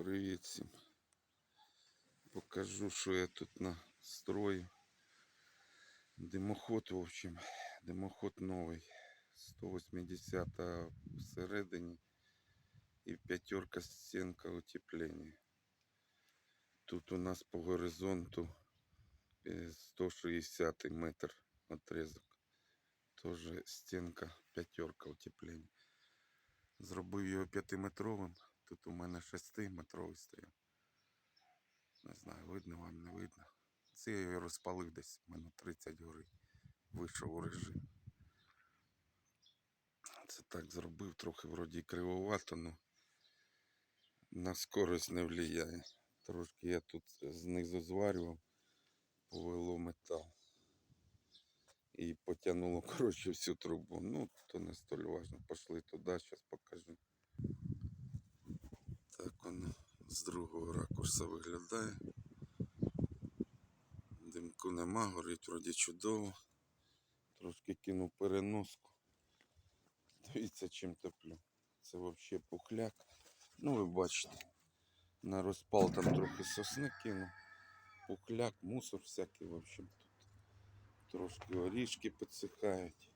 Привіт всім. Покажу, що я тут настрою. Димоход, в общем, димоход новий. 180 всередині і п'ятерка стінка утеплення. Тут у нас по горизонту е, 160 метр отрезок. Тоже стінка, п'ятерка утеплення. Зробив його п'ятиметровим. Тут у мене шестиметровий стояв. Не знаю, видно вам, не видно. Це я розпалив десь, мене 30 гори. Вийшов у режим. Це так зробив, трохи вроді кривовато, але на скорость не впливає. Трошки я тут знизу зварював, повело метал. І потягнуло, коротше, всю трубу. Ну, то не столь важно. Пошли туди, зараз покажу. Так воно з другого ракурсу виглядає. Димку нема, горить вроді чудово. Трошки кинув переноску. Дивіться, чим топлю. Це взагалі пухляк. Ну, ви бачите, на розпал там трохи сосни кинув. Пухляк, мусор всякий, в общем, тут. Трошки орішки підсихають.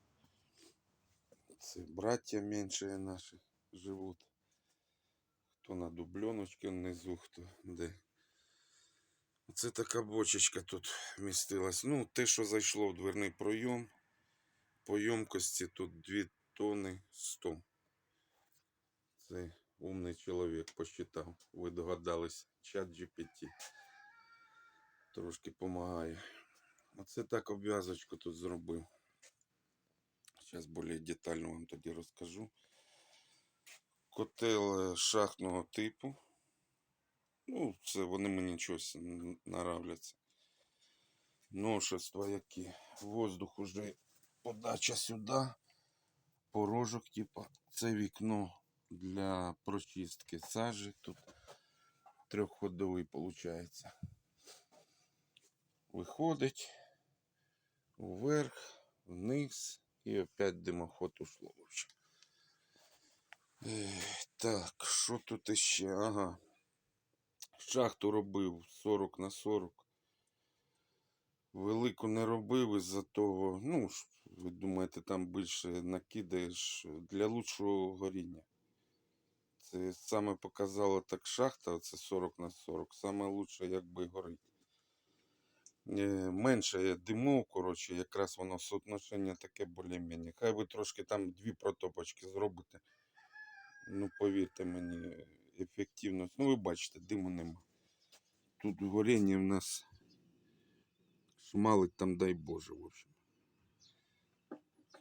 Це браття менші наші живуть. Хто на дубленочці внизу, хто де. Це така бочечка тут вмістилась. Ну, те, що зайшло в дверний пройом. По ємкості тут 2 тонни 100. Це умний чоловік посчитав. Ви догадались, чат GPT. Трошки допомагає. Оце так обв'язочку тут зробив. Зараз більш детально вам тоді розкажу. Котел е, шахтного типу. Ну, це вони мені щось н- нравляться. Новшества які. Воздух уже подача сюди. Порожок, типа. Це вікно для прочистки сажі. Тут трьохходовий виходить. Виходить вверх, вниз і опять димоход общем. Ех, Так, що тут іще? Ага. Шахту робив 40 на 40. Велику не робив із-за того, ну, ви думаєте, там більше накидаєш для лучшого горіння. Це саме показала так шахта, це 40 на 40. Саме лучше, якби горить. Е, менше димов, коротше, якраз воно соотношення таке більш-менш. Хай ви трошки там дві протопочки зробите. Ну, повірте мені, ефективність. Ну, ви бачите, диму нема. Тут горіння в нас шмалить там, дай Боже, в общем.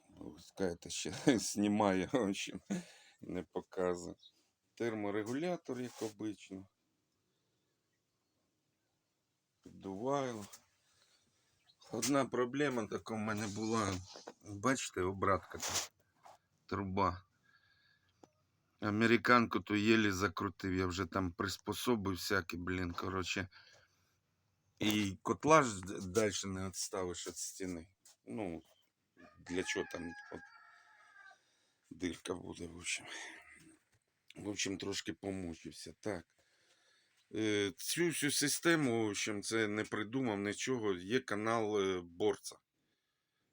Ви ще знімає, в общем, не показує. Терморегулятор, як обично. Піддувайло. Одна проблема така в мене була. Бачите, обратка там. Труба. Американку то єлі закрутив, я вже там приспособив всякий, блін, коротше. І котла ж далі не відставиш від стіни. Ну, для чого там от, дирка буде, в общем. В общем, трошки помучився. Так. Е, Цю всю систему, в общем, це не придумав нічого. Є канал е, Борца.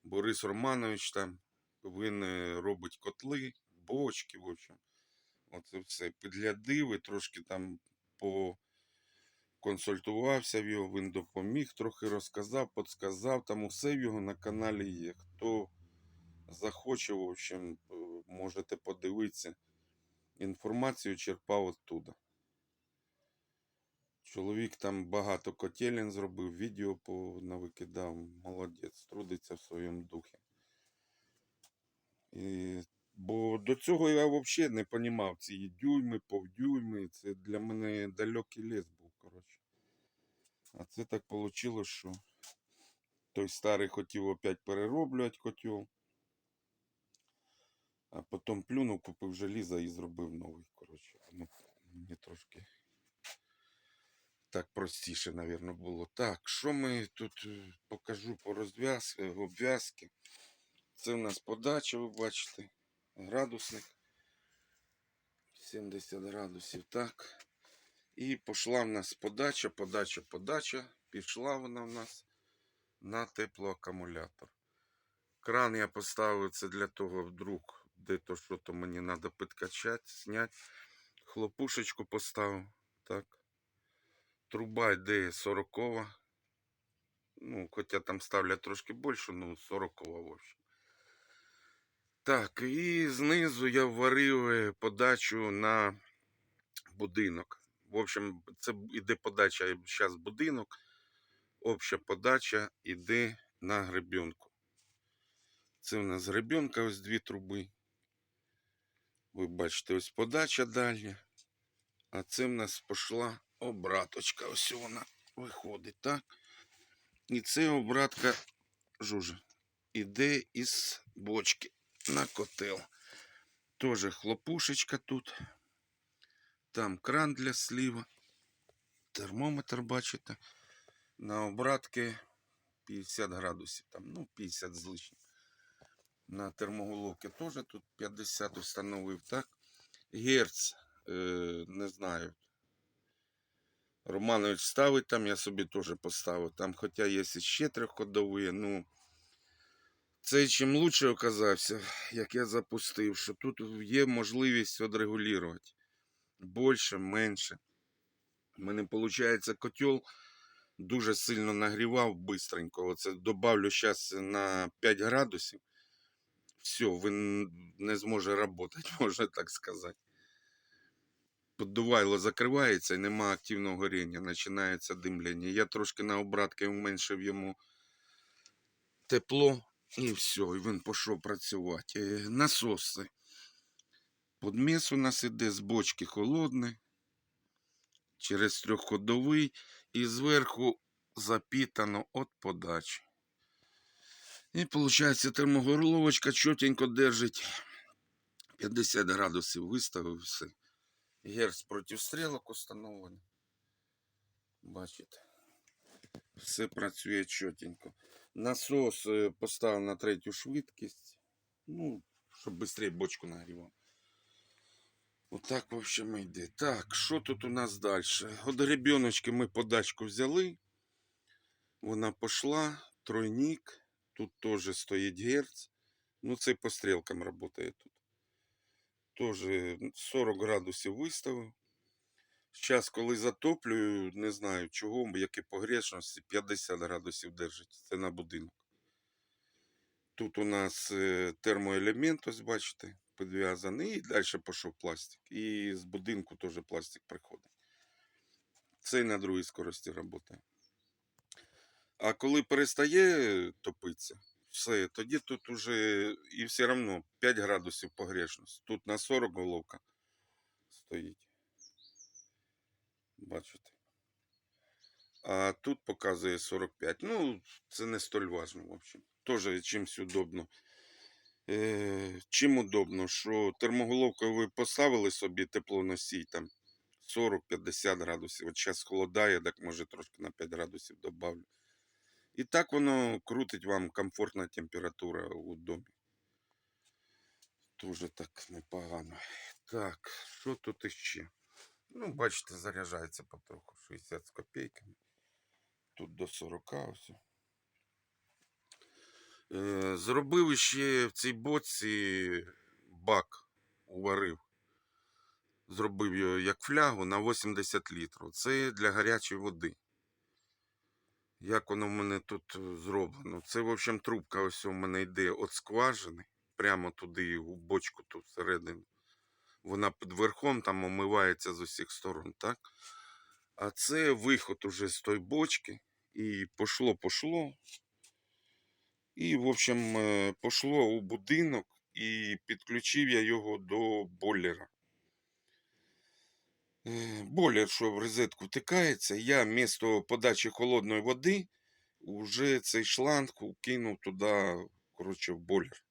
Борис Романович там. Він е, робить котли, бочки, в общем. Оце все підглядив і трошки там поконсультувався в його, він допоміг, трохи розказав, подсказав. Там усе в його на каналі є. Хто захоче, в общем, е, можете подивитися. Інформацію черпав оттуда. Чоловік там багато котелень зробив, відео навикидав. Молодець, трудиться в своєму духі. І, бо до цього я взагалі не розумів ці дюйми, повдюйми. Це для мене далекий ліс був, коротше. А це так вийшло, що той старий хотів опять перероблювати котел. А потім плюнув, купив желізо і зробив новий. Коротше, ну, мені трошки так простіше, мабуть, було. Так, що ми тут е, покажу по розв'язки, обв'язки. Це у нас подача, ви бачите, градусник. 70 градусів, так. І пішла в нас подача, подача, подача. Пішла вона в нас на теплоакумулятор. Кран я поставив це для того, вдруг, де то що то мені треба підкачати, зняти. Хлопушечку поставив. Так. Труба йде 40. Ну, хоча там ставлять трошки більше, ну 40 в общем. Так, і знизу я варив е, подачу на будинок. В общем, це іде подача зараз будинок. Обща подача іде на гребенку. Це у нас гребенка, ось дві труби. Ви бачите, ось подача дальня. А це в нас пішла обраточка. Ось вона виходить, так? І це обратка жужа. Іде із бочки на котел. Тоже хлопушечка тут. Там кран для слива. Термометр, бачите. На обратки 50 градусів. Там, ну, 50 з лишнім. На термоголовки теж тут 50 установив, так? Герц, е, не знаю. Романович ставить там, я собі теж поставив. Там, хоча є ще трьохходові, ну. Цей чим лучше оказався, як я запустив, що тут є можливість відрегулювати. Більше, менше. У мене, виходить, котел дуже сильно нагрівав бистренько. Оце добавлю зараз на 5 градусів. Все, він не зможе працювати, можна так сказати. Поддувайло закривається і нема активного горіння, починається димляння. Я трошки на обратки уменшив йому тепло і все, і він пішов працювати. Е, Насоси. Подміс у нас іде з бочки холодний, через трьохходовий і зверху запітано від подачі. І виходить, термогорловочка чотенько держить 50 градусів виставив все. Герц проти стрілок установлений. Бачите. Все працює чотенько. Насос е, поставив на третю швидкість. Ну, щоб швидше бочку нагрівав. Отак, в общем, йде. Так, що тут у нас далі? От гребеночки ми подачку взяли. Вона пішла, тройник. Тут теж стоїть герц. Ну, це по стрілкам працює тут. Тоже 40 градусів виставив. Зараз, коли затоплюю, не знаю чого, які погрешності, 50 градусів держить. Це на будинок. Тут у нас е, термоелемент, ось бачите, підв'язаний. І далі пішов пластик. І з будинку теж пластик приходить. Це на другій скорості працює. А коли перестає топитися, все, тоді тут уже і все одно 5 градусів погрешності. Тут на 40 головка стоїть. Бачите. А тут показує 45. Ну, це не столь важно, в общем. Тоже чимсь удобно. Е, чим удобно, що термоголовкою ви поставили собі теплоносій там 40-50 градусів. От зараз холодає, так може трошки на 5 градусів добавлю. І так воно крутить вам комфортна температура у домі. Дуже так непогано. Так, що тут іще? Ну, бачите, заряджається потроху 60 з копійками. Тут до 40 ось. Е, зробив ще в цій боці бак, уварив. Зробив його як флягу на 80 літрів. Це для гарячої води. Як воно в мене тут е, зроблено? Це, в общем, трубка ось у мене йде від скважини. Прямо туди, у бочку тут всередину. Вона під верхом там омивається з усіх сторон, так? А це виход уже з тої бочки. І пошло, пошло. І, в общем, е, пошло у будинок і підключив я його до бойлера. Е, Бойлер, що в розетку втикається, я вмісто подачі холодної води вже цей шланг кинув туди, коротше, в бойлер.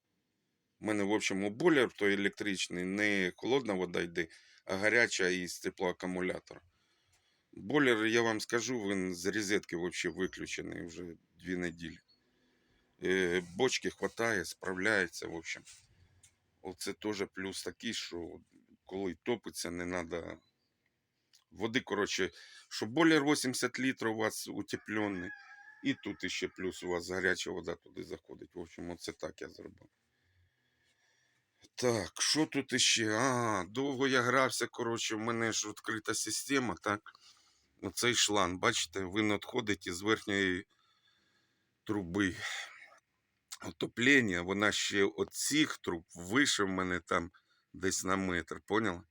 У мене, в общем, бойлер той електричний не холодна вода йде, а гаряча із теплоакумулятора. Бойлер, я вам скажу, він з розетки взагалі виключений вже дві неділі. Е, Бочки хватає, справляється, в общем. Оце теж плюс такий, що коли топиться, не треба Води, коротше, що бойлер 80 літрів у вас утеплений. І тут іще плюс у вас гаряча вода туди заходить. В общем, оце так я зробив. Так, що тут іще? А, довго я грався, коротше, в мене ж відкрита система, так? Оцей шланг, бачите, він відходить із верхньої труби отоплення. Вона ще від цих труб вище в мене там десь на метр, поняли?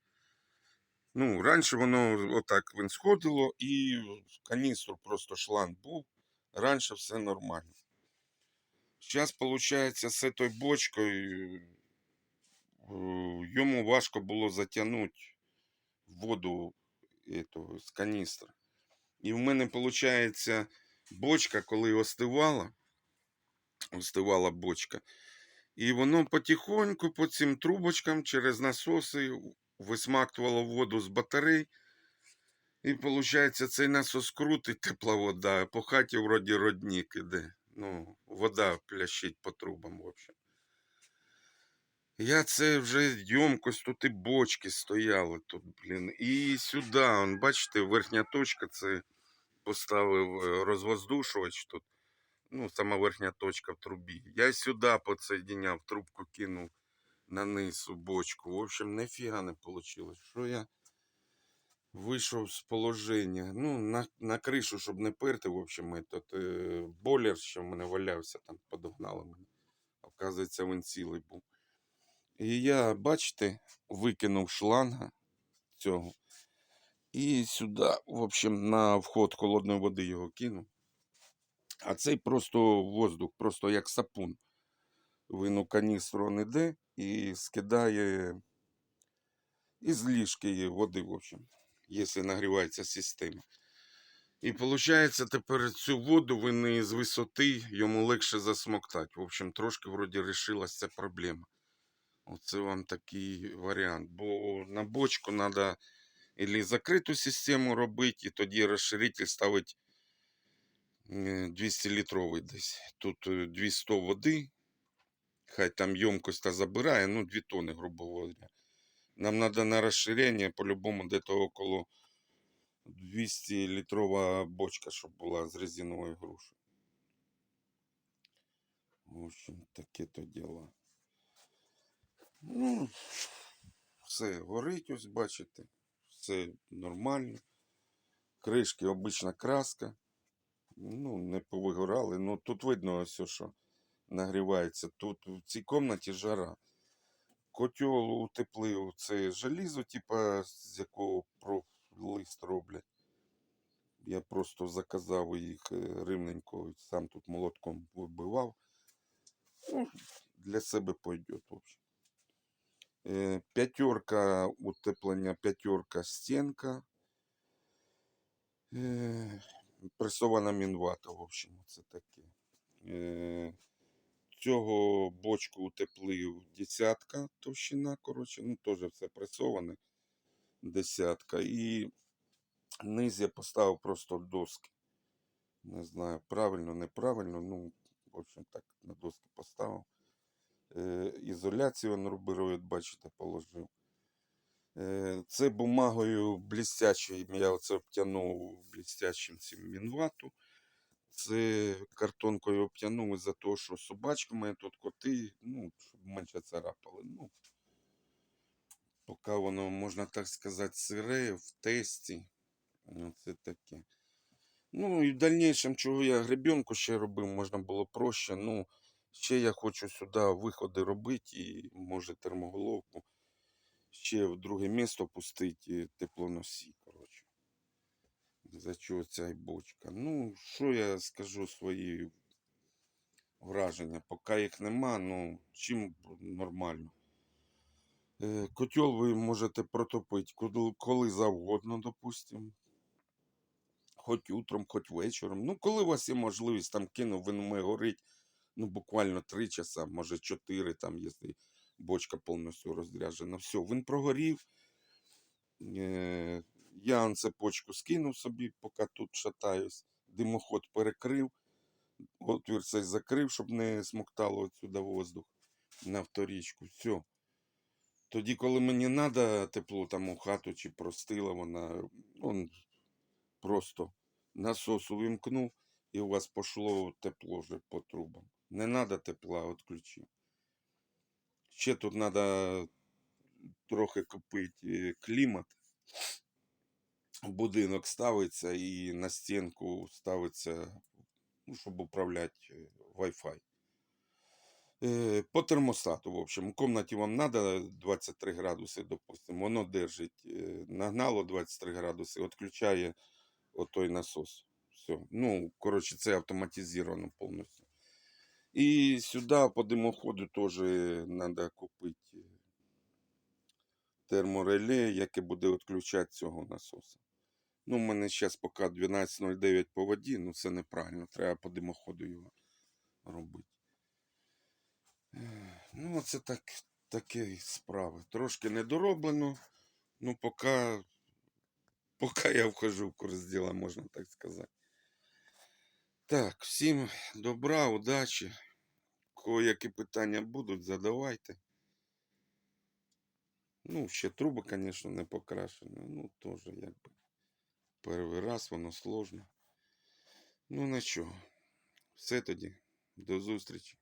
Ну, раніше воно отак він сходило і каністру просто шланг був. Раніше все нормально. Зараз, виходить, з цією бочкою йому важко було затягнути воду ету, з каністри. І в мене, виходить, бочка, коли остивала, остивала бочка, і воно потихоньку по цим трубочкам через насоси висмактувало воду з батарей. І виходить, цей насос крутить тепла вода, по хаті вроді родник іде. Ну, вода плящить по трубам, в общем. Я це вже ємкость, тут і бочки стояли тут, блін. І сюди, он, бачите, верхня точка, це поставив е, розвоздушувач тут. Ну, сама верхня точка в трубі. Я сюди підсоединяв, трубку кинув на низ бочку. В общем, ніфіга не вийшло. Що я вийшов з положення. Ну, на, на кришу, щоб не перти, в общем, этот, е, бойлер, що в мене валявся, там подогнали мене. Оказується, він цілий був. І я, бачите, викинув шланга цього. І сюди, в общем, на вход холодної води його кинув. А цей просто воздух, просто як сапун. Він у каністру не йде і скидає із ліжки води, в общем, якщо нагрівається система. І виходить, тепер цю воду він з висоти йому легше засмоктати. В общем, трошки вроді рішилась ця проблема. Оце вам такий варіант. Бо на бочку треба або закриту систему робити, і тоді розширитель ставить 200 літровий десь. Тут е, 200 води. Хай там ємкость та забирає, ну 2 тони, грубо говоря. Нам надо на расширение по-любому где-то около 200 литрова бочка, щоб була з резинової груші. В общем, таке то діло. Ну, все горить, ось бачите. Все нормально. Кришки обична краска. Ну, не повигорали. Ну тут видно ось, що нагрівається. Тут в цій кімнаті жара котел утеплив це желізо, типа, з якого профлист роблять. Я просто заказав їх е, рівненько, сам тут молотком вибивав. Ну, для себе пойдет, в общем. Е, П'ятерка утеплення, п'ятерка стінка. Е, Пресована мінвата, в общем, це таке. Е, цього бочку утеплив десятка товщина, коротше, ну теж все пресоване. Десятка. І низ я поставив просто доски. Не знаю, правильно, неправильно. Ну, в общем, так на доски поставив. Е, ізоляцію нурбироїд, бачите, положив. Е, це бумагою блістячою, я оце обтягнув блістячим цим мінвату. Це картонкою обтягнув за те, що собачка моя тут коти, ну, щоб менше царапали. Ну, поки воно, можна так сказати, сире в тесті. Це таке. Ну, і в дальнішому, чого я гребенку ще робив, можна було проще. Ну, ще я хочу сюди виходи робити і, може, термоголовку. Ще в друге місто пустити теплоносі, коротше. За чого ця бочка. Ну, що я скажу свої враження? Поки їх нема, ну, чим нормально. Е, Котел ви можете протопити коли, завгодно, допустимо. Хоч утром, хоч вечором. Ну, коли у вас є можливість, там кинув, він горить, ну, буквально 3 часа, може 4, там, якщо бочка повністю розряджена. Все, він прогорів. Е, я цепочку скинув собі, поки тут шатаюсь. Димоход перекрив. Отвір цей закрив, щоб не смоктало отсюда воздух на вторічку. Все. Тоді, коли мені треба тепло там у хату чи простила вона, Он просто насос увімкнув, і у вас пошло тепло вже по трубам. Не треба тепла, відключив. Ще тут треба трохи купити клімат. Будинок ставиться і на стінку ставиться, ну, щоб управляти е, Wi-Fi. Е, По термостату, в общем, у комнаті вам треба 23 градуси, допустимо, воно держить, нагнало 23 градуси, відключає отой насос. Все. Ну, коротше, це автоматизовано повністю. І сюди по димоходу теж треба купити е, термореле, яке буде відключати цього насоса. Ну, у мене зараз поки 12.09 по воді, ну це неправильно, треба по димоходу його робити. Ну, оце так, такі справи. Трошки недороблено, ну поки, поки я вхожу в курс діла, можна так сказати. Так, всім добра, удачі. Кого які питання будуть, задавайте. Ну, ще труби, звісно, не покрашені. Ну, теж якби. Перший раз воно сложно. Ну, нічого. Все тоді. До зустрічі.